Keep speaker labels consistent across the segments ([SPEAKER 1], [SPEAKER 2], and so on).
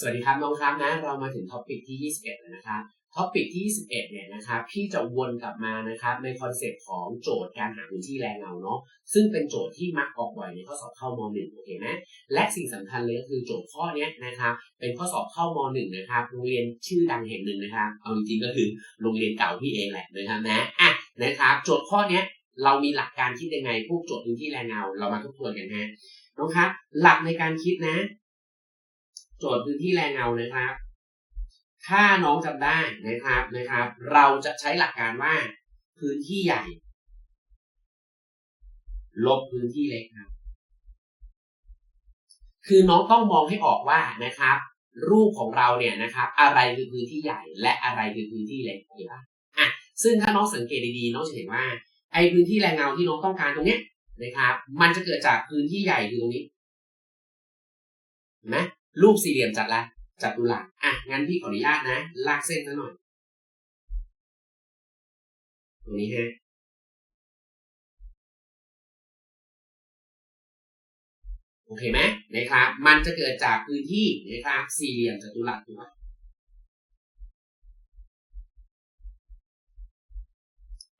[SPEAKER 1] สวัสดีครับน้องครับนะเรามาถึงท็อปิกที่ 21 แล้วนะครับท็อปิกที่ 21 เนี่ยนะครับพี่จะวนกลับมานะครับในคอนเซปต์ของโจทย์การหาพื้นที่แรงเงาเนาะซึ่งเป็นโจทย์ที่มักออกบ่อยในข้อสอบเข้าม .1 โอเคไหมและสิ่งสำคัญเลยก็คือโจทย์ข้อนี้นะครับเป็นข้อสอบเข้าม .1 นะครับโรงเรียนชื่อดังแห่งหนึ่งนะครับเอาจริงๆก็คือโรงเรียนเก่าพี่เองแหละนะครับนะอะนะครับโจทย์ข้อนี้เรามีหลักการคิดยังไงพวกโจทย์พื้นที่แรงเงาเรามาทบทวนกันฮะน้องครับหลักในการคิดนะ โจทย์พื้นที่แรงเงานะครับ ถ้าน้องจำได้นะครับนะครับ เราจะใช้หลักการว่าพื้นที่ใหญ่ ลบพื้นที่เล็กครับ คือน้องต้องมองให้ออกว่านะครับ รูปของเราเนี่ยนะครับ อะไรคือพื้นที่ใหญ่ และอะไรคือพื้นที่เล็กเห็นปะอะซึ่งถ้าน้องสังเกตดีๆน้องจะเห็นว่า ไอ้พื้นที่แรงเงาที่น้องต้องการตรงเนี้ยนะครับ มันจะเกิดจากพื้นที่ใหญ่คือตรงนี้เห็นไหม รูปสี่เหลี่ยมจัดละจัตุรัสอะงั้นพี่ขออนุญาตนะ ลากเส้นซะหน่อยตรงนี้ฮะโอเคไหมนะครับ มันจะเกิดจากพื้นที่นะครับสี่เหลี่ยมจัตุรัสถูกไหม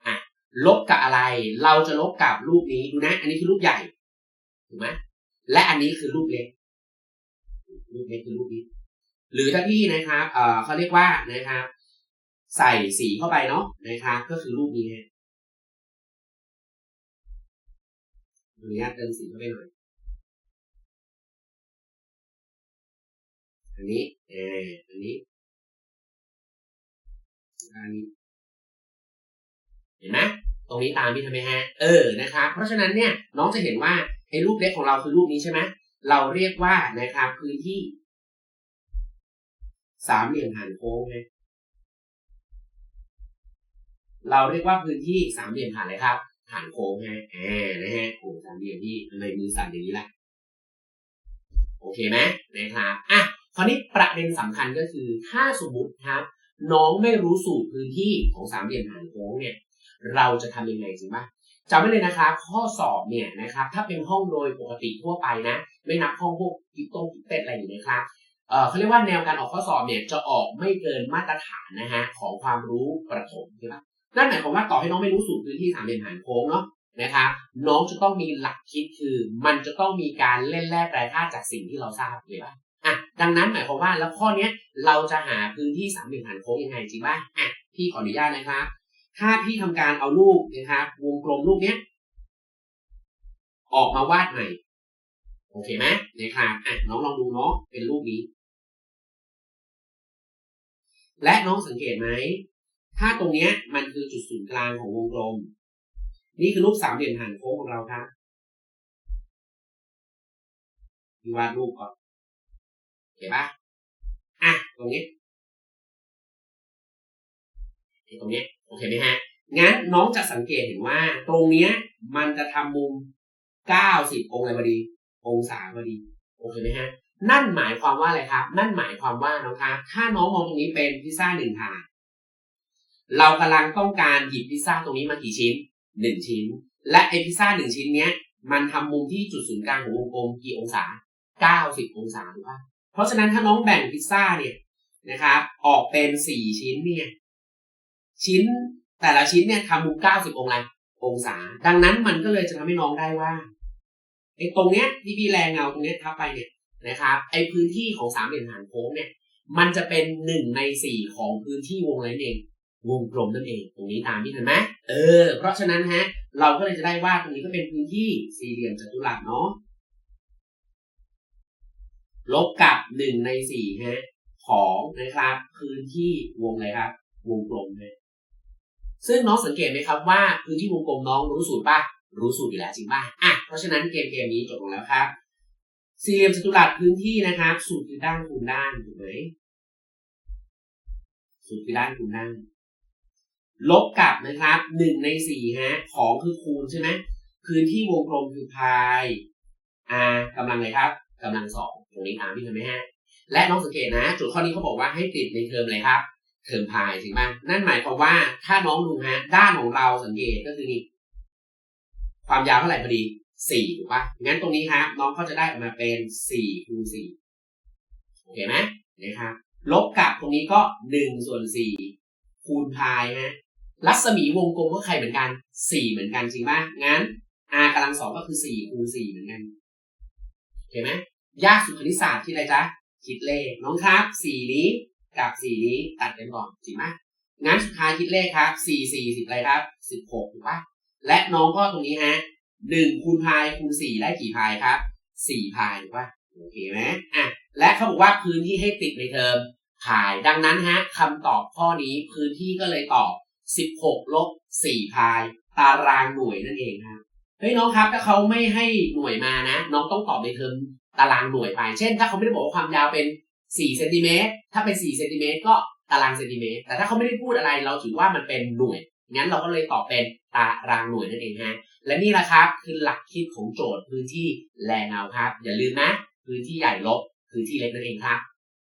[SPEAKER 1] อะลบกับอะไร เราจะลบกับรูปนี้ดูนะ อันนี้คือรูปใหญ่ถูกไหมและอันนี้คือรูปเล็ก รูปเล็กคือรูปนี้หรือถ้าพี่นะครับเอ่อเขาเรียกว่านะครับ ใส่สีเข้าไปเนาะนะครับก็คือรูปนี้ฮะอนุญาตเติมสีเข้าไปหน่อยอันนี้เอออันนี้อันนี้ เห็นไหมตรงนี้ตามพี่ทำไมฮะ เออนะครับ เพราะฉะนั้นเนี่ยน้องจะเห็นว่าไอ้รูปเล็กของเราคือรูปนี้ใช่ไหม เราเรียกว่านะครับพื้นที่สามเหลี่ยมฐานโค้งนะเราเรียกว่าพื้นที่สามเหลี่ยมฐานอะไรครับฐานโค้งฮะอ่านะฮะโอ้สามเหลี่ยมที่ทำไมมือสั่นอย่างนี้ละโอเคไหมนะครับอะคราวนี้ประเด็นสำคัญก็คือ ถ้าสมมติครับ น้องไม่รู้สูตรพื้นที่ของสามเหลี่ยมฐานโค้งเนี่ย เราจะทำยังไงจริงปะ จำไว้เลยนะครับข้อสอบเนี่ยนะครับถ้าเป็นห้องโดยปกติทั่วไปนะ ไม่นับห้องพวกกิต้งกิเต็ดอะไรอย่างนี้นะครับเขาเรียกว่าแนวการออกข้อสอบเนี่ยจะออกไม่เกินมาตรฐานนะฮะของความรู้ประถมใช่ปะนั่นหมายความว่าต่อให้น้องไม่รู้สูตรพื้นที่สามเหลี่ยมฐานโค้งเนาะนะครับน้องจะต้องมีหลักคิดคือ มันจะต้องมีการเล่นแร่แปรธาตุจากสิ่งที่เราทราบใช่ปะอะดังนั้นหมายความว่าแล้วข้อเนี้ยเราจะหาพื้นที่สามเหลี่ยมฐานโค้งยังไงจริงป่ะอะพี่ขออนุญาตนะครับ ถ้าพี่ทำการเอารูปนะครับวงกลมรูปเนี้ย ออกมาวาดใหม่ โอเคไหมนะครับอะน้องลองดูเนาะเป็นรูปนี้ และน้องสังเกตไหมถ้าตรงเนี้ย มันคือจุดศูนย์กลางของวงกลม นี่คือรูปสามเหลี่ยมฐานโค้งของเราครับดีวาดรูปก่อนเห็นปะอะตรงนี้ ตรงนี้โอเคไหมฮะงั้นน้องจะสังเกตเห็นว่า ตรงเนี้ยมันจะทำมุม 90 องศาพอดี องศาพอดีโอเคไหมฮะนั่นหมายความว่าอะไรครับ นั่นหมายความว่าน้องครับถ้าน้องมองตรงนี้เป็นพิซซ่าหนึ่งถาดเรากำลังต้องการหยิบพิซซ่าตรงนี้มากี่ชิ้นหนึ่งชิ้น และไอพิซซ่าหนึ่งชิ้นเนี้ย มันทำมุมที่จุดศูนย์กลางของวงกลมกี่องศา 90 องศาถูกปะเพราะฉะนั้นถ้าน้องแบ่งพิซซ่าเนี่ยนะครับออกเป็นสี่ชิ้นเนี่ย ชิ้นแต่ละชิ้นเนี่ยทำมุม90องศาองศา ดังนั้นมันก็เลยจะทำให้น้องได้ว่าไอ้ตรงเนี้ยที่พี่แรงเงาตรงเนี้ยทับไปเนี่ยนะครับไอ้พื้นที่ของสามเหลี่ยมฐานโค้งเนี่ย มันจะเป็นหนึ่งในสี่ของพื้นที่วงอะไรนเองวงกลมนั่นเอง ตรงนี้ตามที่เห็นไหมเออ เพราะฉะนั้นฮะ เราก็เลยจะได้ว่าตรงนี้ก็เป็นพื้นที่สี่เหลี่ยมจัตุรัสเนาะลบกับหนึ่งในสี่ฮะของนะครับ พื้นที่วงอะไรครับ วงกลมฮะ ซึ่งน้องสังเกตไหมครับว่าพื้นที่วงกลมน้องรู้สูตรป่ะ รู้สูตรอยู่แล้วจริงป่ะอะเพราะฉะนั้นเกมเกมนี้จบลงแล้วครับ สี่เหลี่ยมจัตุรัสพื้นที่นะครับ สูตรคือด้านคูณด้านถูกไหมสูตรคือด้านคูณด้านลบกับนะครับหนึ่งในสี่ฮะของคือคูณใช่ไหมพื้นที่วงกลมคือพาย r กำลังไรครับกำลังสองตรงนี้ตามที่ทำไหมฮะและน้องสังเกตนะโจทย์ข้อนี้เขาบอกว่าให้ติดในเทอมอะไรครับ เทอมพายจริงป่ะนั่นหมายความว่าถ้าน้องดูฮะ ด้านของเราสังเกตก็คือนี่ความยาวเท่าไหร่พอดีสี่ถูกป่ะงั้นตรงนี้ครับ น้องเขาจะได้ออกมาเป็นสี่คูณสี่โอเคไหมนะครับลบกับตรงนี้ก็หนึ่งส่วนสี่คูณพายฮะรัศมีวงกลมก็ใครเหมือนกันสี่เหมือนกันจริงป่ะงั้น r กำลังสองก็คือสี่คูณสี่เหมือนกันเห็นไหมยากสุดคณิตศาสตร์ที่อะไรจ๊ะคิดเลขน้องครับสี่นี้ กับสี่นี้ตัดกันก่อนจริงไหมงั้นสุดท้ายคิดเลขครับสี่สี่สิบอะไรครับสิบหกถูกป่ะและน้องก็ตรงนี้ฮะหนึ่งคูณพายคูณสี่ได้กี่พายครับสี่พายถูกป่ะโอเคไหมอะและเขาบอกว่าพื้นที่ให้ติดในเทอมพายดังนั้นฮะคำตอบข้อนี้พื้นที่ก็เลยตอบสิบหกลบสี่พาย ตารางหน่วยนั่นเองครับเฮ้ยน้องครับถ้าเขาไม่ให้หน่วยมานะ น้องต้องตอบในเทอมตารางหน่วยไป เช่น ถ้าเขาไม่ได้บอกว่าความยาวเป็น 4เซนติเมตรถ้าเป็น4เซนติเมตรก็ตารางเซนติเมตรแต่ถ้าเขาไม่ได้พูดอะไรเราถือว่ามันเป็นหน่วย งั้นเราก็เลยตอบเป็นตารางหน่วยนั่นเองฮะและนี่แหละครับคือหลักคิดของโจทย์พื้นที่แรงเงาครับ อย่าลืมนะ พื้นที่ใหญ่ลบพื้นที่เล็กนั่นเองครับ